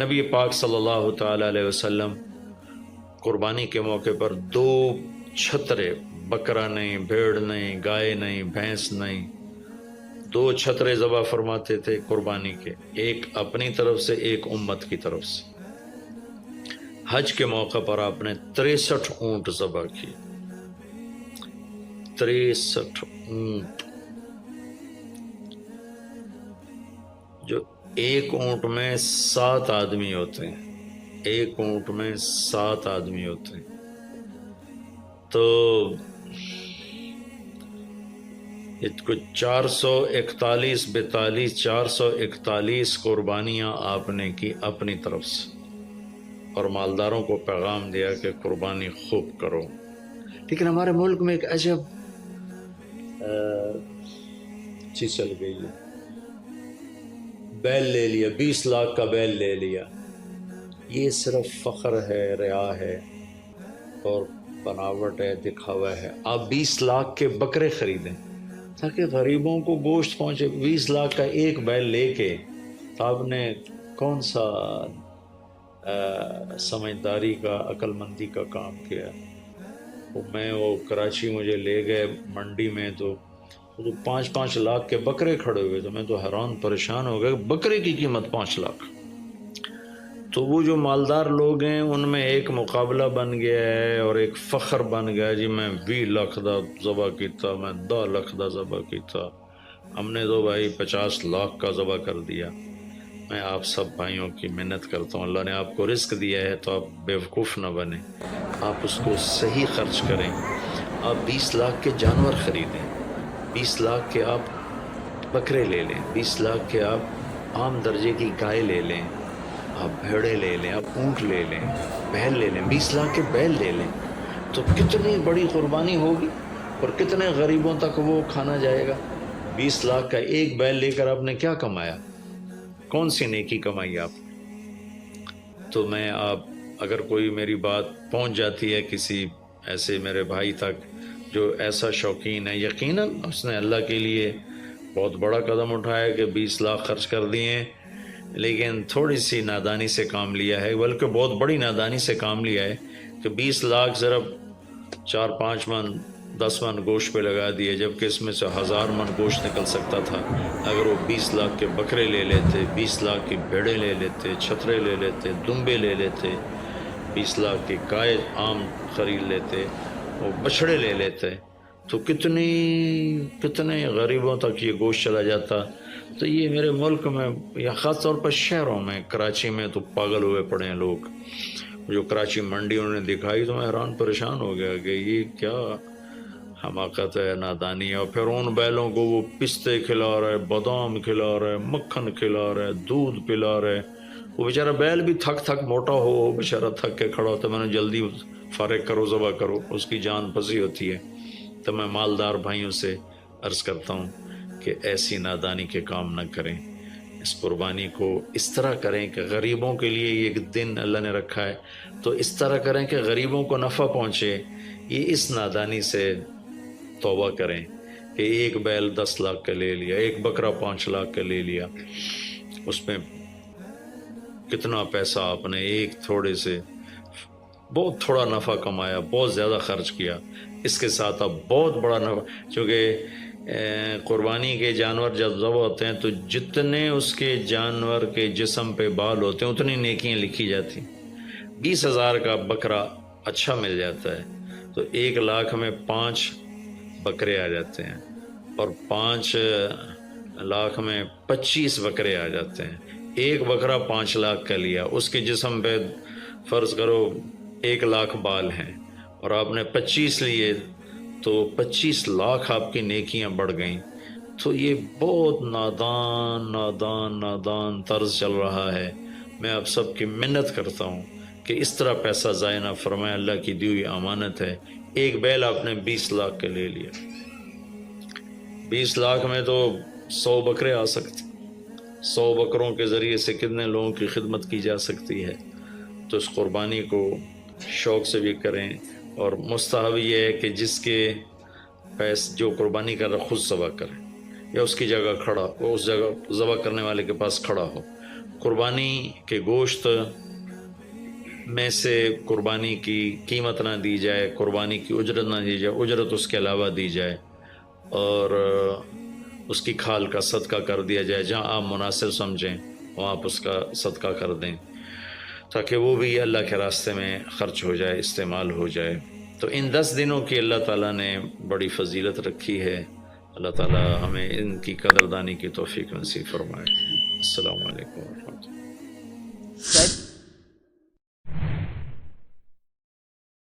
نبی پاک صلی اللہ تعالی علیہ وسلم قربانی کے موقع پر دو چھترے، بکرا نہیں، بھیڑ نہیں، گائے نہیں، بھینس نہیں، دو چھترے ذبح فرماتے تھے قربانی کے، ایک اپنی طرف سے، ایک امت کی طرف سے۔ حج کے موقع پر آپ نے تریسٹھ اونٹ ذبح کیے۔ تریسٹھ اونٹ۔ جو ایک اونٹ میں سات آدمی ہوتے ہیں۔ ایک اونٹ میں سات آدمی ہوتے ہیں۔ تو کچھ چار سو اکتالیس بیتالیس، چار سو اکتالیس قربانیاں آپ نے کی اپنی طرف سے۔ اور مالداروں کو پیغام دیا کہ قربانی خوب کرو۔ لیکن ہمارے ملک میں ایک عجب چیز چل گئی ہے۔ بیل لے لیا، بیس لاکھ کا بیل لے لیا۔ یہ صرف فخر ہے، ریا ہے اور بناوٹ ہے دکھاوا ہے۔ آپ بیس لاکھ کے بکرے خریدیں تاکہ غریبوں کو گوشت پہنچے۔ بیس لاکھ کا ایک بیل لے کے آپ نے کون سا سمجھداری کا عقل مندی کا کام کیا؟ میں وہ کراچی مجھے لے گئے، منڈی میں تو تو پانچ پانچ لاکھ کے بکرے کھڑے ہوئے تو میں تو حیران پریشان ہو گیا بکرے کی قیمت پانچ لاکھ۔ تو وہ جو مالدار لوگ ہیں، ان میں ایک مقابلہ بن گیا ہے اور ایک فخر بن گیا جی میں بھی لاکھ دا ذبح کیتا، میں دو لاکھ دا ذبح کیتا۔ ہم نے تو بھائی پچاس لاکھ کا ذبح کر دیا۔ میں آپ سب بھائیوں کی محنت کرتا ہوں۔ اللہ نے آپ کو رزق دیا ہے تو آپ بیوقوف نہ بنیں۔ آپ اس کو صحیح خرچ کریں۔ آپ بیس لاکھ کے جانور خریدیں۔ بیس لاکھ کے آپ بکرے لے لیں، بیس لاکھ کے آپ عام درجے کی گائے لے لیں، آپ بھیڑے لے لیں، آپ اونٹ لے لیں، بیل لے لیں، بیس لاکھ کے بیل لے لیں۔ تو کتنی بڑی قربانی ہوگی اور کتنے غریبوں تک وہ کھانا جائے گا؟ بیس لاکھ کا ایک بیل لے کر آپ نے کیا کمایا؟ کون سی نیکی کمائی آپ؟ تو میں آپ، اگر کوئی میری بات پہنچ جاتی ہے کسی ایسے میرے بھائی تک جو ایسا شوقین ہے یقیناً اس نے اللہ کے لیے بہت بڑا قدم اٹھایا کہ بیس لاکھ خرچ کر دیے۔ لیکن تھوڑی سی نادانی سے کام لیا ہے، بلکہ بہت بڑی نادانی سے کام لیا ہے کہ بیس لاکھ ضرب چار پانچ من، دس من گوشت پہ لگا دیے، جبکہ اس میں سے ہزار من گوشت نکل سکتا تھا۔ اگر وہ بیس لاکھ کے بکرے لے لیتے، بیس لاکھ کی بھیڑے لے لیتے، چھترے لے لیتے، دمبے لے لیتے، بیس لاکھ کی گائے عام خرید لیتے۔ وہ بچھڑے لے لیتے تو کتنی کتنے غریبوں تک یہ گوشت چلا جاتا۔ تو یہ میرے ملک میں یا خاص طور پر شہروں میں، کراچی میں تو پاگل ہوئے پڑے ہیں لوگ۔ جو کراچی منڈی انہوں نے دکھائی تو میں حیران پریشان ہو گیا کہ یہ کیا حماقت ہے، نادانی ہے۔ اور پھر ان بیلوں کو وہ پستے کھلا رہے بادام کھلا رہے مکھن کھلا رہے دودھ پلا رہے وہ بیچارہ بیل بھی تھک تھک موٹا ہو بیچارہ تھک کے کھڑا ہوتا ہے۔ میں نے جلدی فارغ کرو، ذبح کرو، اس کی جان پھنسی ہوتی ہے۔ تو میں مالدار بھائیوں سے عرض کرتا ہوں کہ ایسی نادانی کے کام نہ کریں۔ اس قربانی کو اس طرح کریں کہ غریبوں کے لیے ایک دن اللہ نے رکھا ہے۔ تو اس طرح کریں کہ غریبوں کو نفع پہنچے۔ یہ اس نادانی سے توبہ کریں کہ ایک بیل دس لاکھ کا لے لیا، ایک بکرا پانچ لاکھ کا لے لیا۔ اس میں کتنا پیسہ آپ نے، ایک تھوڑے سے بہت تھوڑا نفع کمایا، بہت زیادہ خرچ کیا۔ اس کے ساتھ اب بہت بڑا نفع چونکہ قربانی کے جانور جب ذبح ہوتے ہیں تو جتنے اس کے جانور کے جسم پہ بال ہوتے ہیں، اتنی نیکیاں لکھی جاتی۔ بیس ہزار کا بکرا اچھا مل جاتا ہے، تو ایک لاکھ میں پانچ بکرے آ جاتے ہیں اور پانچ لاکھ میں پچیس بکرے آ جاتے ہیں۔ ایک بکرا پانچ لاکھ کا لیا، اس کے جسم پہ فرض کرو ایک لاکھ بال ہیں اور آپ نے پچیس لیے تو پچیس لاکھ آپ کی نیکیاں بڑھ گئیں۔ تو یہ بہت نادان نادان نادان طرز چل رہا ہے۔ میں آپ سب کی منت کرتا ہوں کہ اس طرح پیسہ ضائع نہ فرمائے اللہ کی دی ہوئی امانت ہے۔ ایک بیل آپ نے بیس لاکھ کے لے لیا۔ بیس لاکھ میں تو سو بکرے آ سکتے سو بکروں کے ذریعے سے کتنے لوگوں کی خدمت کی جا سکتی ہے؟ تو اس قربانی کو شوق سے بھی کریں اور مستحب یہ ہے کہ جس کے پیس جو قربانی کر رہا خود ذبح کرے یا اس کی جگہ کھڑا وہ اس جگہ ذبح کرنے والے کے پاس کھڑا ہو۔ قربانی کے گوشت میں سے قربانی کی قیمت نہ دی جائے، قربانی کی اجرت نہ دی جائے، اجرت اس کے علاوہ دی جائے اور اس کی کھال کا صدقہ کر دیا جائے۔ جہاں آپ مناسب سمجھیں، وہاں آپ اس کا صدقہ کر دیں۔ تاکہ وہ بھی اللہ کے راستے میں خرچ ہو جائے، استعمال ہو جائے۔ تو ان دس دنوں کی اللہ تعالیٰ نے بڑی فضیلت رکھی ہے۔ اللہ تعالیٰ ہمیں ان کی قدردانی کی توفیق نصیب فرمائے۔ السلام علیکم ورحمۃ اللہ۔